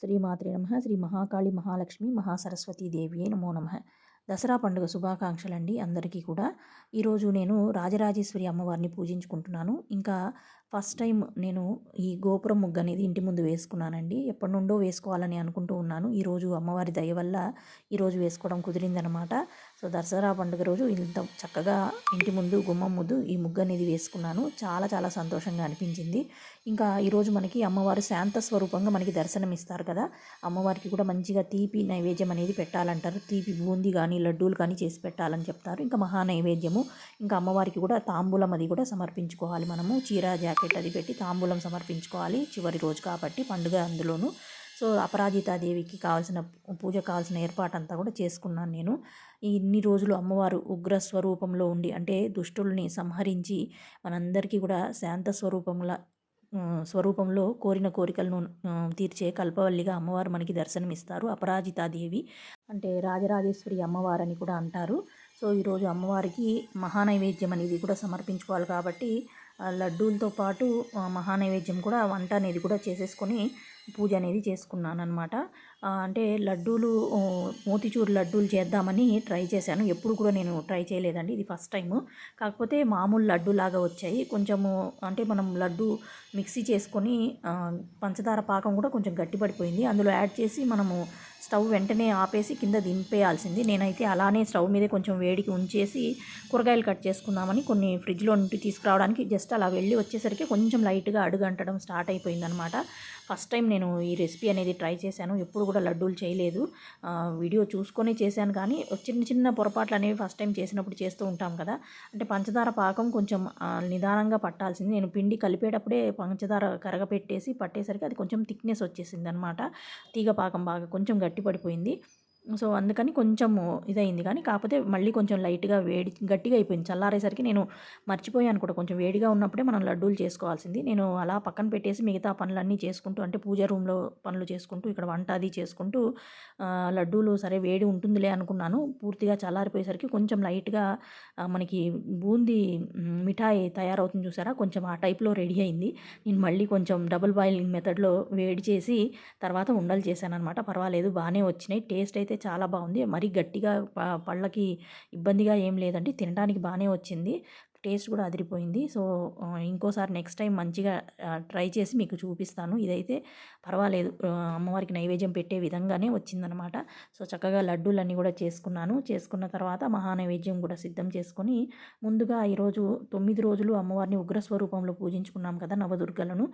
శ్రీమాత్రి నమ. శ్రీ మహాకాళి మహాలక్ష్మి మహాసరస్వతీ దేవి నమో నమ. దసరా పండుగ శుభాకాంక్షలండి అందరికీ కూడా. ఈరోజు నేను రాజరాజేశ్వరి అమ్మవారిని పూజించుకుంటున్నాను. ఇంకా ఫస్ట్ టైం నేను ఈ గోపురం ముగ్గు అనేది ఇంటి ముందు వేసుకున్నానండి. ఎప్పటి నుండో వేసుకోవాలని అనుకుంటూ ఉన్నాను. ఈరోజు అమ్మవారి దయ వల్ల ఈరోజు వేసుకోవడం కుదిరిందనమాట సో దసరా పండుగ రోజు ఇంత చక్కగా ఇంటి ముందు గుమ్మం ముందు ఈ ముగ్గు అనేది వేసుకున్నాను. చాలా చాలా సంతోషంగా అనిపించింది. ఇంకా ఈరోజు మనకి అమ్మవారు శాంత స్వరూపంగా మనకి దర్శనం ఇస్తారు కదా. అమ్మవారికి కూడా మంచిగా తీపి నైవేద్యం అనేది పెట్టాలంటారు. తీపి బూందీ కానీ లడ్డూలు కానీ చేసి పెట్టాలని చెప్తారు. ఇంకా మహా నైవేద్యము. ఇంకా అమ్మవారికి కూడా తాంబూలం అది కూడా సమర్పించుకోవాలి మనము. చీర జాకెట్ అది పెట్టి తాంబూలం సమర్పించుకోవాలి చివరి రోజు కాబట్టి పండుగ అందులోను. సో అపరాజితాదేవికి కావాల్సిన పూజ కావాల్సిన ఏర్పాటు అంతా కూడా చేసుకున్నాను నేను. ఇన్ని రోజులు అమ్మవారు ఉగ్ర స్వరూపంలో ఉండి అంటే దుష్టుల్ని సంహరించి మనందరికీ కూడా శాంత స్వరూపంలో స్వరూపంలో కోరిన కోరికలను తీర్చే కల్పవల్లిగా అమ్మవారు మనకి దర్శనమిస్తారు. అపరాజితాదేవి అంటే రాజరాజేశ్వరి అమ్మవారు అని కూడా అంటారు. సో ఈరోజు అమ్మవారికి మహానైవేద్యం అనేది కూడా సమర్పించుకోవాలి కాబట్టి లడ్డూలతో పాటు మహానైవేద్యం కూడా వంట అనేది కూడా చేసేసుకొని పూజ అనేది చేసుకున్నాను అనమాట అంటే లడ్డూలు మోతిచూరు లడ్డూలు చేద్దామని ట్రై చేశాను. ఎప్పుడు కూడా నేను ట్రై చేయలేదండి. ఇది ఫస్ట్ టైము. కాకపోతే మామూలు లడ్డు లాగా వచ్చాయి. కొంచెము అంటే మనం లడ్డు మిక్సీ చేసుకొని పంచదార పాకం కూడా కొంచెం గట్టిపడిపోయింది. అందులో యాడ్ చేసి మనము స్టవ్ వెంటనే ఆపేసి కింద దింపేయాల్సింది. నేనైతే అలానే స్టవ్ మీదే కొంచెం వేడికి ఉంచేసి కూరగాయలు కట్ చేసుకుందామని కొన్ని ఫ్రిడ్జ్లో నుండి తీసుకురావడానికి జస్ట్ అలా వెళ్ళి వచ్చేసరికి కొంచెం లైట్గా అడుగంటడం స్టార్ట్ అయిపోయిందనమాట ఫస్ట్ టైం నేను నేను ఈ రెసిపీ అనేది ట్రై చేశాను. ఎప్పుడు కూడా లడ్డూలు చేయలేదు. వీడియో చూసుకొని చేశాను కానీ చిన్న చిన్న పొరపాట్లు అనేవి ఫస్ట్ టైం చేసినప్పుడు చేస్తూ ఉంటాం కదా. అంటే పంచదార పాకం కొంచెం నిదానంగా పట్టాల్సింది. నేను పిండి కలిపేటప్పుడే పంచదార కరగపెట్టేసి పట్టేసరికి అది కొంచెం థిక్నెస్ వచ్చేసింది అనమాట తీగ పాకం బాగా కొంచెం గట్టి పడిపోయింది సో అందుకని కొంచెము ఇదైంది కానీ కాకపోతే మళ్ళీ కొంచెం లైట్గా వేడి గట్టిగా అయిపోయింది. చల్లారేసరికి నేను మర్చిపోయాను కూడా. కొంచెం వేడిగా ఉన్నప్పుడే మనం లడ్డూలు చేసుకోవాల్సింది. నేను అలా పక్కన పెట్టేసి మిగతా పనులన్నీ చేసుకుంటూ అంటే పూజ రూమ్లో పనులు చేసుకుంటూ ఇక్కడ వంట అది చేసుకుంటూ లడ్డూలు సరే వేడి ఉంటుందిలే అనుకున్నాను. పూర్తిగా చల్లారిపోయేసరికి కొంచెం లైట్గా మనకి బూందీ మిఠాయి తయారవుతుంది చూసారా? కొంచెం ఆ టైప్లో రెడీ అయింది. నేను మళ్ళీ కొంచెం డబుల్ బాయిలింగ్ మెథడ్లో వేడి చేసి తర్వాత ఉండలు చేశాను అనమాట పర్వాలేదు బాగానే వచ్చినాయి. టేస్ట్ అయితే చాలా బాగుంది. మరీ గట్టిగా పళ్ళకి ఇబ్బందిగా ఏం లేదండి. తినడానికి బాగానే వచ్చింది. టేస్ట్ కూడా అదిరిపోయింది. సో ఇంకోసారి నెక్స్ట్ టైం మంచిగా ట్రై చేసి మీకు చూపిస్తాను. ఇదైతే పర్వాలేదు. అమ్మవారికి నైవేద్యం పెట్టే విధంగానే వచ్చిందనమాట. సో చక్కగా లడ్డూలన్నీ కూడా చేసుకున్నాను. చేసుకున్న తర్వాత మహానైవేద్యం కూడా సిద్ధం చేసుకొని ముందుగా ఈరోజు తొమ్మిది రోజులు అమ్మవారిని ఉగ్రస్వరూపంలో పూజించుకున్నాం కదా నవదుర్గలను.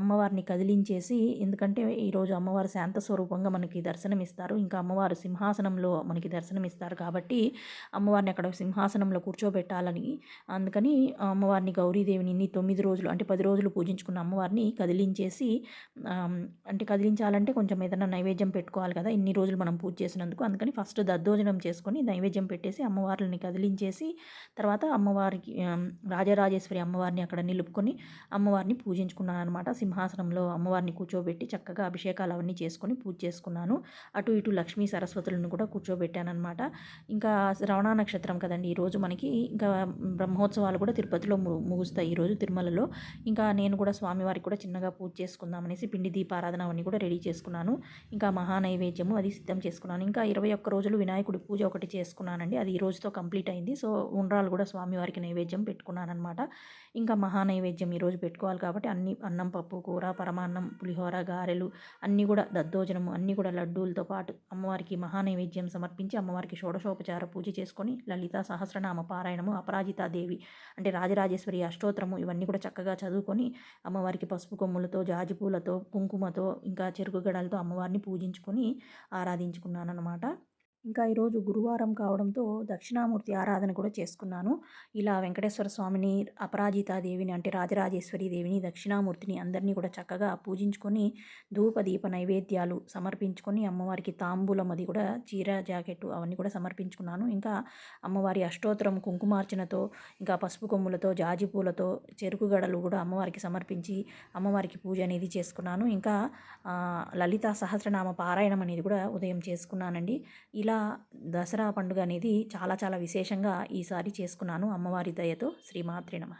అమ్మవారిని కదిలించేసి ఎందుకంటే ఈరోజు అమ్మవారు శాంత స్వరూపంగా మనకి దర్శనమిస్తారు. ఇంకా అమ్మవారు సింహాసనంలో మనకి దర్శనమిస్తారు కాబట్టి అమ్మవారిని అక్కడ సింహాసనంలో కూర్చోబెట్టాలని అందుకని అమ్మవారిని గౌరీదేవిని ఇన్ని తొమ్మిది రోజులు అంటే పది రోజులు పూజించుకున్న అమ్మవారిని కదిలించేసి అంటే కదిలించాలంటే కొంచెం ఏదైనా నైవేద్యం పెట్టుకోవాలి కదా ఇన్ని రోజులు మనం పూజ చేసినందుకు. అందుకని ఫస్ట్ దద్దోజనం చేసుకొని నైవేద్యం పెట్టేసి అమ్మవారిని కదిలించేసి తర్వాత అమ్మవారికి రాజరాజేశ్వరి అమ్మవారిని అక్కడ నిలుపుకొని అమ్మవారిని పూజించుకున్నాను అనమాట సింహాసనంలో అమ్మవారిని కూర్చోబెట్టి చక్కగా అభిషేకాలు అవన్నీ చేసుకొని పూజ చేసుకున్నాను. అటు ఇటు లక్ష్మీ సరస్వతులను కూడా కూర్చోబెట్టాను అనమాట ఇంకా శ్రవణ నక్షత్రం కదండి ఈరోజు మనకి ఇంకా బ్రహ్మోత్సవం బ్రహ్మోత్సవాలు కూడా తిరుపతిలో ముగుస్తాయి. ఈరోజు తిరుమలలో ఇంకా నేను కూడా స్వామివారికి కూడా చిన్నగా పూజ చేసుకుందామనేసి పిండి దీపారాధన అవన్నీ కూడా రెడీ చేసుకున్నాను. ఇంకా మహానైవేద్యము అది సిద్ధం చేసుకున్నాను. ఇంకా ఇరవై ఒక్క రోజులు వినాయకుడి పూజ ఒకటి చేసుకున్నానండి. అది ఈ రోజుతో కంప్లీట్ అయింది. సో ఉండ్రాలు కూడా స్వామివారికి నైవేద్యం పెట్టుకున్నాను అనమాట ఇంకా మహానైవేద్యం ఈరోజు పెట్టుకోవాలి కాబట్టి అన్ని అన్నం పప్పు కూర పరమాన్నం పులిహోర గారెలు అన్నీ కూడా దద్దోజనము అన్నీ కూడా లడ్డూలతో పాటు అమ్మవారికి మహానైవేద్యం సమర్పించి అమ్మవారికి షోడశోపచార పూజ చేసుకొని లలిత సహస్రనామ పారాయణము అపరాజితాదేవి అంటే రాజరాజేశ్వరి అష్టోత్తరము ఇవన్నీ కూడా చక్కగా చదువుకొని అమ్మవారికి పసుపు కొమ్ములతో జాజి పూలతో కుంకుమతో ఇంకా చెరుకు గడలతో అమ్మవారిని పూజించుకొని ఆరాధించుకున్నాను అనమాట ఇంకా ఈరోజు గురువారం కావడంతో దక్షిణామూర్తి ఆరాధన కూడా చేసుకున్నాను. ఇలా వెంకటేశ్వర స్వామిని అపరాజితాదేవిని అంటే రాజరాజేశ్వరి దేవిని దక్షిణామూర్తిని అందరినీ కూడా చక్కగా పూజించుకొని ధూప దీప నైవేద్యాలు సమర్పించుకొని అమ్మవారికి తాంబూలం అది కూడా చీర జాకెట్ అవన్నీ కూడా సమర్పించుకున్నాను. ఇంకా అమ్మవారి అష్టోత్తరం కుంకుమార్చనతో ఇంకా పసుపు కొమ్ములతో జాజి పూలతో చెరుకు గడలు కూడా అమ్మవారికి సమర్పించి అమ్మవారికి పూజ అనేది చేసుకున్నాను. ఇంకా లలిత సహస్రనామ పారాయణం అనేది కూడా ఉదయం చేసుకున్నానండి. ఇలా ఇలా దసరా పండుగ అనేది చాలా చాలా విశేషంగా ఈసారి చేసుకున్నాను అమ్మవారి దయతో. శ్రీమాత్రి నమ.